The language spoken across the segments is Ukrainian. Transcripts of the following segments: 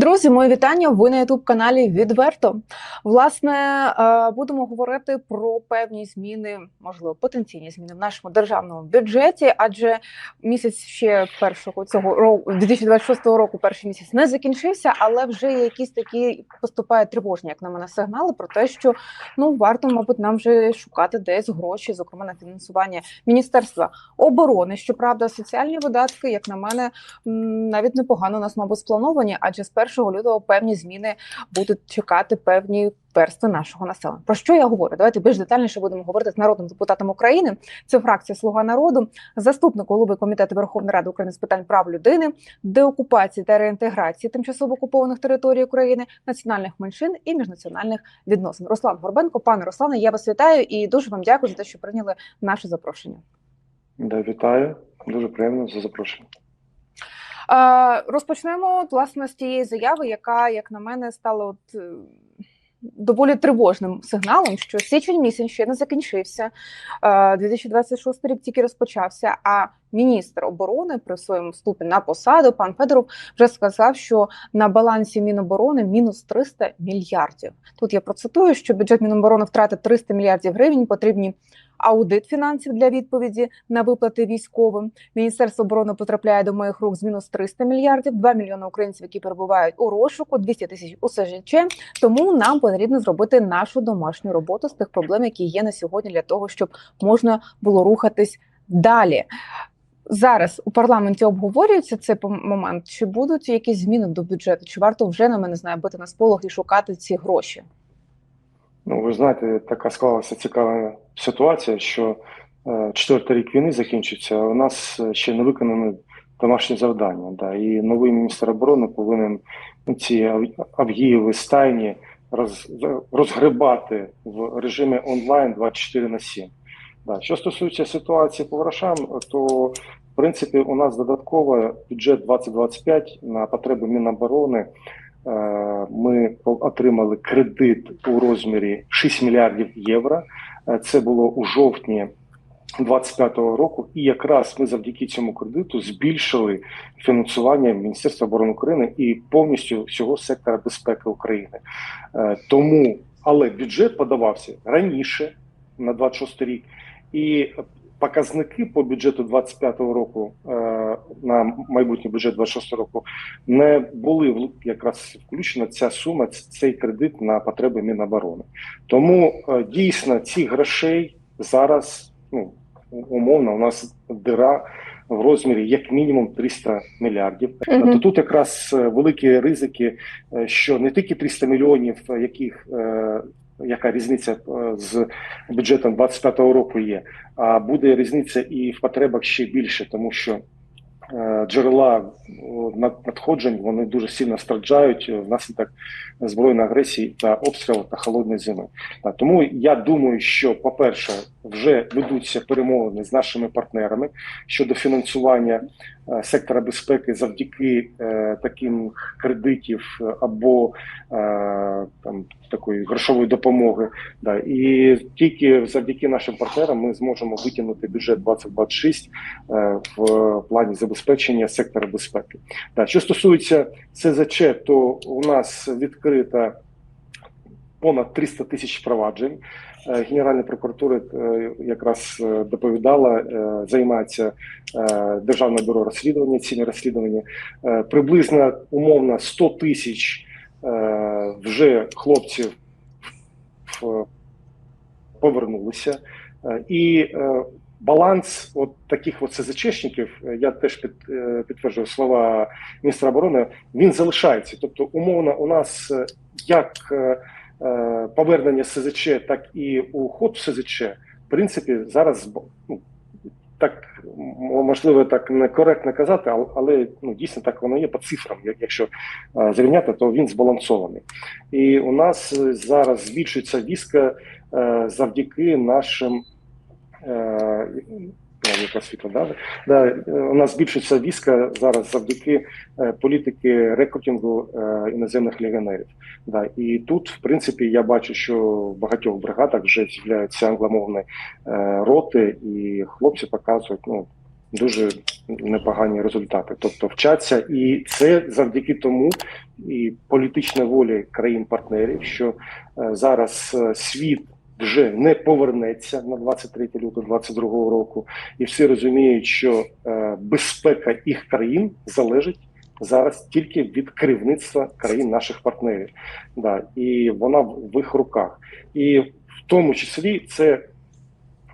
Друзі, мої вітання. Ви на ютуб каналі Відверто. Власне, е, будемо говорити про певні зміни, можливо, потенційні зміни в нашому державному бюджеті. Адже місяць ще першого цього року, 2026 року, перший місяць не закінчився, але вже є якісь такі поступають тривожні, як на мене, сигнали про те, що ну варто, мабуть, нам вже шукати десь гроші, зокрема на фінансування міністерства оборони. Щоправда, соціальні видатки, як на мене, навіть непогано у нас, мабуть, сплановані, адже з 1 лютого певні зміни будуть чекати певні верстви нашого населення. Про що я говорю? Давайте більш детальніше будемо говорити з народним депутатом України. Це фракція Слуга народу, заступник голови комітету Верховної Ради України з питань прав людини, деокупації та реінтеграції тимчасово окупованих територій України, національних меншин і міжнаціональних відносин. Руслан Горбенко, пане Руслане, я вас вітаю і дуже вам дякую за те, що прийняли наше запрошення. Да, вітаю. Дуже приємно за запрошення. Е, Розпочнемо власне з тієї заяви, яка, як на мене, стала от. е, Доволі тривожним сигналом, що січень місяць ще не закінчився. е, 2026 рік тільки розпочався. А міністр оборони при своєму вступі на посаду пан Федоров вже сказав, що на балансі Міноборони мінус 300 мільярдів. Тут я процитую, що бюджет Міноборони втратить 300 мільярдів гривень. Потрібні аудит фінансів для відповіді на виплати військовим. Міністерство оборони потрапляє до моїх рук з мінус 300 мільярдів, 2 мільйони українців, які перебувають у розшуку, 200 тисяч у СЖЧ. Тому нам потрібно зробити нашу домашню роботу з тих проблем, які є на сьогодні, для того, щоб можна було рухатись далі. Зараз у парламенті обговорюється цей момент. Чи будуть якісь зміни до бюджету? Чи варто вже на мене знаю бити на сполох і шукати ці гроші? Ну, ви знаєте, така склалася цікава ситуація, що е, четвертий рік війни закінчиться, а у нас е, ще не виконане домашнє завдання. Да, і новий міністр оборони повинен ці ав- авгієві стайні роз, розгребати в режимі онлайн 24 на 7. Да. Що стосується ситуації по грошам, то в принципі у нас додатково бюджет 2025 на потреби Міноборони. Е, Ми отримали кредит у розмірі 6 мільярдів євро. Е, Це було у жовтні 2025 року, і якраз ми завдяки цьому кредиту збільшили фінансування Міністерства оборони України і повністю всього сектора безпеки України. Е, Тому, але бюджет подавався раніше на 26 рік, і показники по бюджету 25 року е, на майбутній бюджет 26 року не були в- якраз включена ця сума, цей кредит на потреби Міноборони. Тому е, дійсно цих грошей зараз ну умовно у нас дира в розмірі як мінімум 300 мільярдів. Мгм. То тут якраз е, великі ризики, що не тільки 300 мільйонів, яких яка різниця е, з бюджетом 25-го року є, а буде різниця і в потребах ще більше, тому що е, джерела над- надходжень вони дуже сильно страждають е, внаслідок збройної агресії та обстрілу та холодної зими. Тому я думаю, що, по-перше, вже ведуться перемовини з нашими партнерами щодо фінансування е, сектора безпеки завдяки е, таким кредитів е, або там такої грошової допомоги. Да. І тільки завдяки нашим партнерам ми зможемо витягнути бюджет 2026 е, в плані забезпечення сектора безпеки. Да. Що стосується СЗЧ, то у нас відкрита понад 300 тисяч проваджень. Е, Генеральна прокуратура е, якраз е, доповідала, займається Державне бюро розслідування, цими розслідування. Приблизно умовно 100 тисяч вже хлопців повернулися. І баланс от таких от СЗЧшників, я теж під, підтверджую слова міністра оборони, він залишається. Тобто, умовно, у нас як повернення СЗЧ, так і уход в СЗЧ, в принципі, зараз ну, так можливо так некоректно казати, але ну дійсно так воно є по цифрам. Якщо е, зрівняти, то він збалансований. І у нас е, зараз збільшується війська е, завдяки нашим. Е, я якраз світло дали. Да, е, у нас збільшується війська зараз завдяки е, політики рекрутингу е, іноземних легіонерів. Да, і тут, в принципі, я бачу, що в багатьох бригадах вже з'являються англомовні роти, і хлопці показують ну дуже непогані результати. Тобто вчаться, і це завдяки тому, і політичної волі країн-партнерів, що зараз світ вже не повернеться на 23 лютого 2022 року, і всі розуміють, що е, безпека їх країн залежить зараз тільки від керівництва країн наших партнерів. Да, і вона в їх руках. І в тому числі це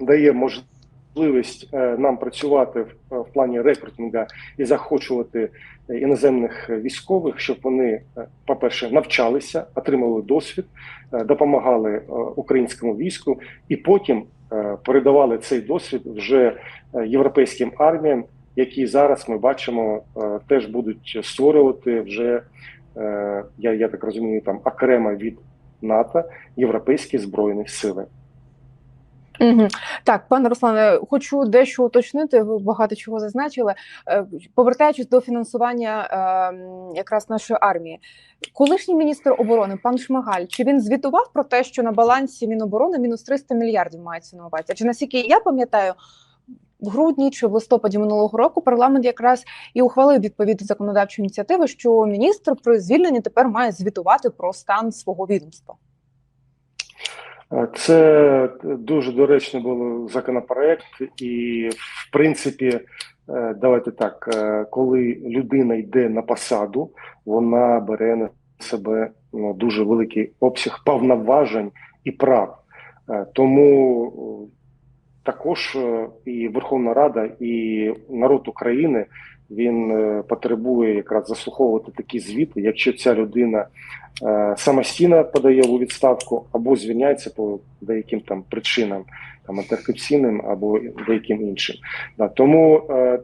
дає можливість е, нам працювати в, в плані рекрутинга і захочувати е, іноземних військових, щоб вони, е, по-перше, навчалися, отримали досвід, е, допомагали е, українському війську, і потім е, передавали цей досвід вже е, європейським арміям, які зараз ми бачимо е, теж будуть створювати вже е, я, я так розумію, там окремо від НАТО європейські збройні сили. Угу. Так, пане Руслане, хочу дещо уточнити. Ви багато чого зазначили. Е, Повертаючись до фінансування е, якраз нашої армії, колишній міністр оборони пан Шмигаль, чи він звітував про те, що на балансі Міноборони мінус 300 мільярдів мається на увазі? Адже наскільки я пам'ятаю, в грудні чи в листопаді минулого року парламент якраз і ухвалив відповідну законодавчу ініціативу, що міністр при звільненні тепер має звітувати про стан свого відомства. Е, Це дуже доречний був законопроект, і в принципі, е, давайте так, е, коли людина йде на посаду, вона бере на себе ну, дуже великий обсяг повноважень і прав. Тому також і Верховна Рада, і народ України він е, потребує якраз заслуховувати такі звіти, якщо ця людина е, самостійно подає у відставку або звільняється по деяким там причинам, там антикорупційним або деяким іншим. Да, тому е,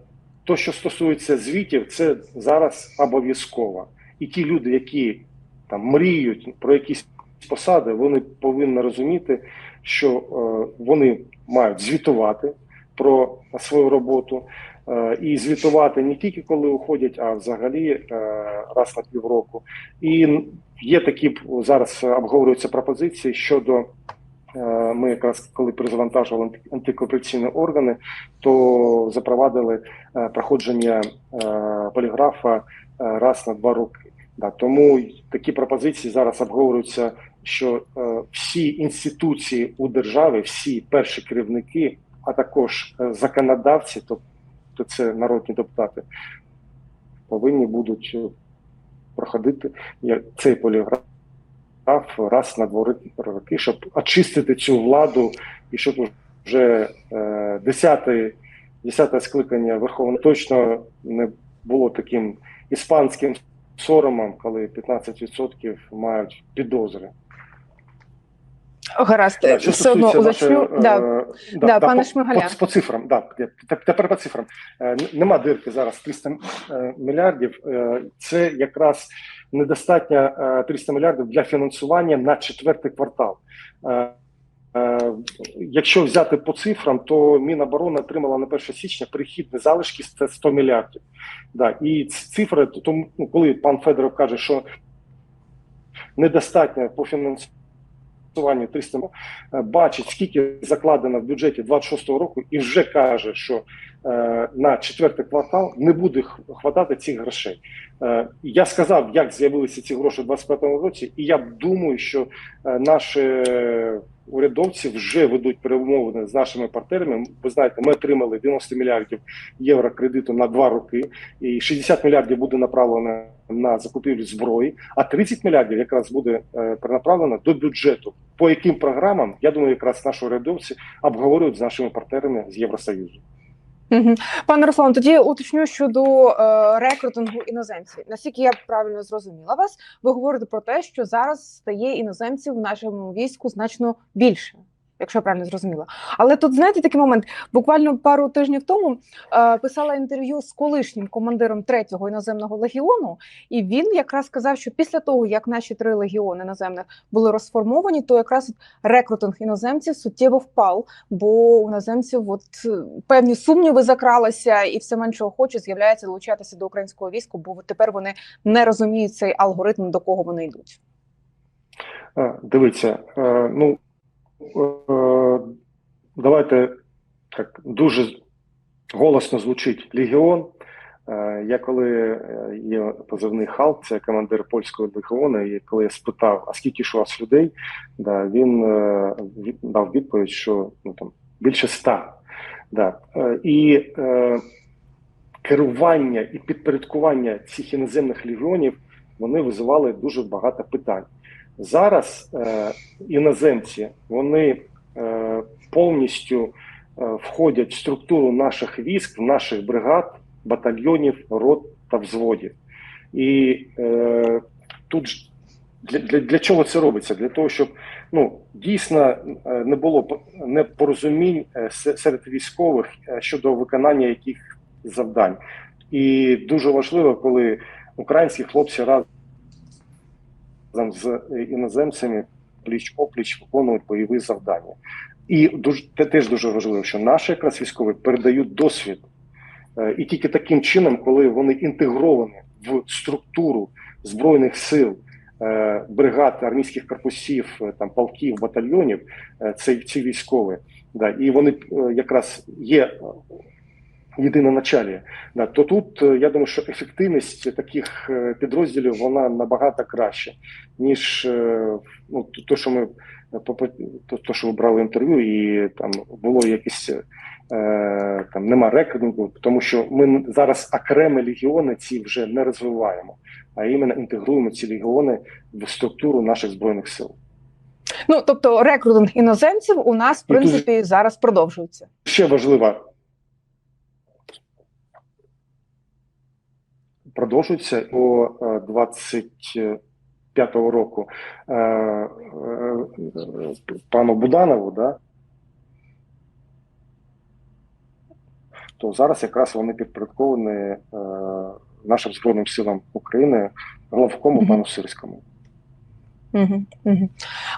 то, що стосується звітів, це зараз обов'язково. І ті люди, які там мріють про якісь посади, вони повинні розуміти, що е, вони мають звітувати про свою роботу. Е, І звітувати не тільки коли уходять, а взагалі е, раз на півроку. І є такі зараз обговорюються пропозиції щодо. е, Ми якраз коли перезавантажували антикорупційні органи, то запровадили проходження поліграфа раз на два роки. Тому такі пропозиції зараз обговорюються, що всі інституції у державі, всі перші керівники, а також законодавці, тобто це народні депутати, повинні будуть е, проходити цей поліграф раз на два роки, щоб очистити цю владу і щоб вже е, десяте, десяте скликання Верховної точно не було таким іспанським соромом, коли 15% мають підозри. Гаразд, що все одно уточню. Да. е, да, пане по, Шмигаля. По, по цифрам, да, тепер по цифрам. Е, Нема дирки зараз 300 е, мільярдів. Е, Це якраз недостатньо е, 300 мільярдів для фінансування на четвертий квартал. Е, е, Якщо взяти по цифрам, то Міноборони отримала на 1 січня перехідні залишки це 100 мільярдів. Да, і ці цифри, тому ну, коли пан Федоров каже, що недостатньо по фінансуванню фінансуванню 300 е, бачить, скільки закладено в бюджеті 26-го року, і вже каже, що на четвертий квартал не буде хватати цих грошей. Е, я сказав, як з'явилися ці гроші в 25-му році, і я думаю, що е, наші урядовці вже ведуть перемовини з нашими партнерами. Ви знаєте, ми отримали 90 мільярдів євро кредиту на два роки, і 60 мільярдів буде направлено на закупівлю зброї, а 30 мільярдів якраз буде е, перенаправлено до бюджету. По яким програмам, я думаю, якраз наші урядовці обговорюють з нашими партнерами з Євросоюзу. Пане Руслан, тоді уточню щодо е, рекрутингу іноземців. Наскільки я правильно зрозуміла вас, ви говорите про те, що зараз стає іноземців в нашому війську значно більше. Якщо я правильно зрозуміла, але тут знаєте такий момент. Буквально пару тижнів тому е, писала інтерв'ю з колишнім командиром третього іноземного легіону, і він якраз сказав, що після того як наші три легіони іноземних були розформовані, то якраз рекрутинг іноземців суттєво впав, бо у іноземців от е, певні сумніви закралися, і все менше охоче з'являється долучатися до українського війська, бо тепер вони не розуміють цей алгоритм, до кого вони йдуть. Е, Дивіться, е, ну давайте так дуже голосно звучить Легіон. Е, Я коли е, є позивний Халк, це командир польського легіону, і коли я спитав, а скільки ж у вас людей, да, він е, дав відповідь, що ну там більше ста. Да. Е, І е, керування і підпорядкування цих іноземних легіонів вони визивали дуже багато питань. Зараз е, іноземці вони е, повністю е, входять в структуру наших військ, наших бригад, батальйонів, рот та взводів. І е, тут для, для, для чого це робиться? Для того, щоб ну дійсно е, не було непорозумінь е, серед військових е, щодо виконання яких завдань. І дуже важливо, коли українські хлопці разом з е, іноземцями пліч опліч виконують бойові завдання. І дуже те теж дуже важливо, що наші якраз військові передають досвід. Е, І тільки таким чином, коли вони інтегровані в структуру збройних сил, е, бригад, армійських корпусів, там полків, батальйонів, це ці військові, да, і вони якраз є е, єдиноначалі. Да, то тут е, я думаю, що ефективність таких е, підрозділів вона набагато краще, ніж е, ну, то- що ми то, то, що ви брали інтерв'ю, і там було якісь е, там нема рекордингу, тому що ми зараз окремі легіони ці вже не розвиваємо, а іменно інтегруємо ці легіони в структуру наших збройних сил. Ну тобто рекрутинг іноземців у нас в принципі зараз продовжується. Ще важлива продовжується о 25-го року е, е, пану Буданову, да? то зараз якраз вони підпорядковані е, нашим Збройним силам України, головкому пану Сирському.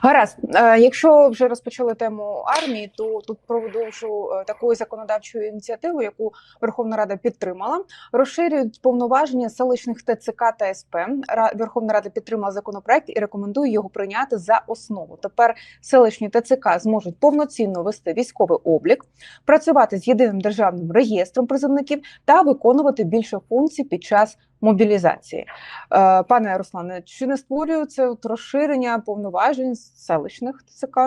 Гаразд, Е, якщо вже розпочали тему армії, то тут продовжу е, такою законодавчою ініціативою, яку Верховна Рада підтримала. Розширюють повноваження селищних ТЦК та СП. Верховна Рада підтримала законопроект і рекомендує його прийняти за основу. Тепер селищні ТЦК зможуть повноцінно вести військовий облік, працювати з єдиним державним реєстром призовників та виконувати більше функцій під час мобілізації. Е, Пане Руслане, чи не створює це от розширення повноважень селищних ТЦК?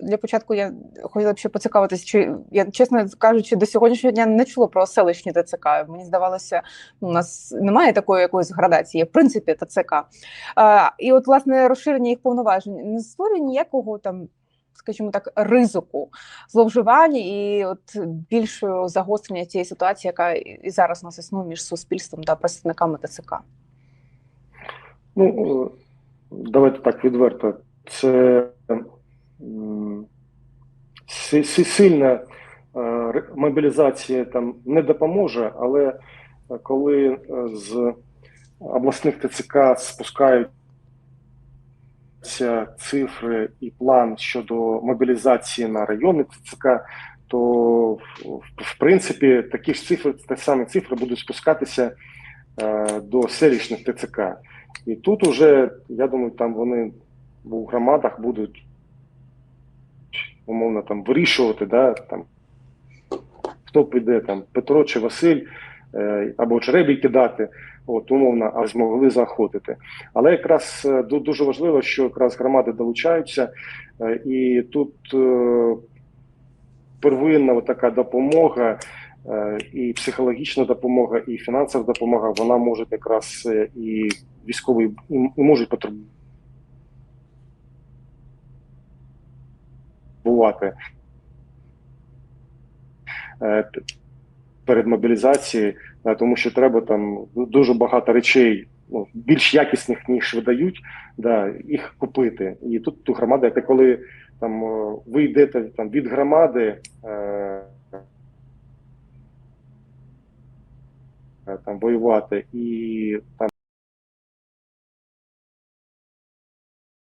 Для початку я хотіла б ще поцікавитись, чи я чесно кажучи, до сьогоднішнього дня не чула про селищні ТЦК. Мені здавалося, у нас немає такої якоїсь градації, в принципі ТЦК. Е, і от власне розширення їх повноважень не створює ніякого там. Скажімо так, ризику зловживання і от більшого загострення цієї ситуації, яка і зараз у нас існує між суспільством та представниками ТЦК. Ну, давайте так відверто. Це си- си- сильна е, мобілізація там не допоможе, але е, коли е, з обласних ТЦК спускаються цифри і план щодо мобілізації на райони ТЦК, то в, принципі такі ж цифри, та самі цифри будуть спускатися до селищних ТЦК. І тут уже, я думаю, там вони у громадах будуть умовно там вирішувати, да, там, хто піде, там, Петро чи Василь, е, або черебі кидати, от, умовно, а змогли заходити. Але якраз е, дуже важливо, що якраз громади долучаються, е, і тут первинна така допомога. Е, І психологічна допомога, і фінансова допомога, вона може якраз е, і військові і, можуть потребувати е, перед мобілізацією, тому що треба там дуже багато речей, ну, більш якісних, ніж видають, да, їх купити. І тут ту громада, коли там ви йдете там від громади. Е, там воювати і там